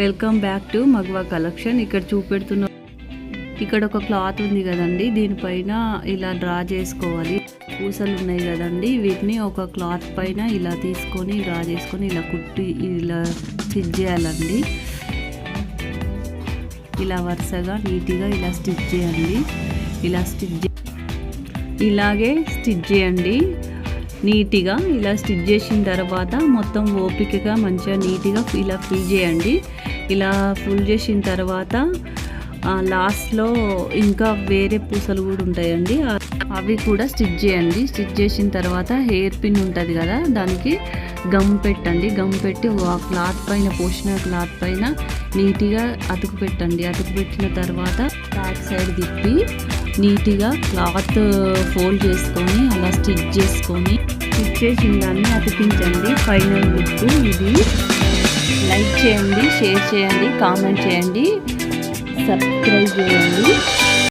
Welcome back to మగవా collection ఇక్కడ చూపెడుతున్న ఇక్కడ ఒక క్లాత్ ఉంది కదండి. దీనిపైన ఇలా డ్రా చేసుకోవాలి. పూసలు ఉన్నాయి కదండి. వీటిని ఒక క్లాత్ పైన ఇలా తీసుకొని డ్రా చేసుకొని ఇలా కుట్టి ఇలా స్టిచ్ చేయాలండి. ఇలా వరుసగా నీట్గా ఇలా స్టిచ్ చేయండి. ఇలా స్టిచ్ ఇలాగే స్టిచ్ చేయండి. నీట్గా ఇలా స్టిచ్ చేసిన తర్వాత మొత్తం ఓపికగా మంచిగా నీట్గా ఇలా ఫిల్ చేయండి. ఇలా ఫుల్ చేసిన తర్వాత లాస్ట్లో ఇంకా వేరే పూసలు కూడా ఉంటాయండి. అవి కూడా స్టిచ్ చేయండి. స్టిచ్ చేసిన తర్వాత హెయిర్ పిన్ ఉంటుంది కదా దానికి గమ్ పెట్టండి. గమ్ పెట్టి ఆ క్లాత్ పైన పోసిన క్లాత్ పైన నీట్గా అతుకు పెట్టండి. అతుకు పెట్టిన తర్వాత బ్యాక్ సైడ్ తిప్పి నీట్గా క్లాత్ ఫోల్డ్ చేసుకొని అలా స్టిచ్ చేసుకొని స్టిచ్ చేసిన దాన్ని అతికించండి. ఫైనల్ లుక్ ఇది. లైక్ చేయండి షేర్ చేయండి కామెంట్ చేయండి. సబ్స్క్రైబ్ చేయండి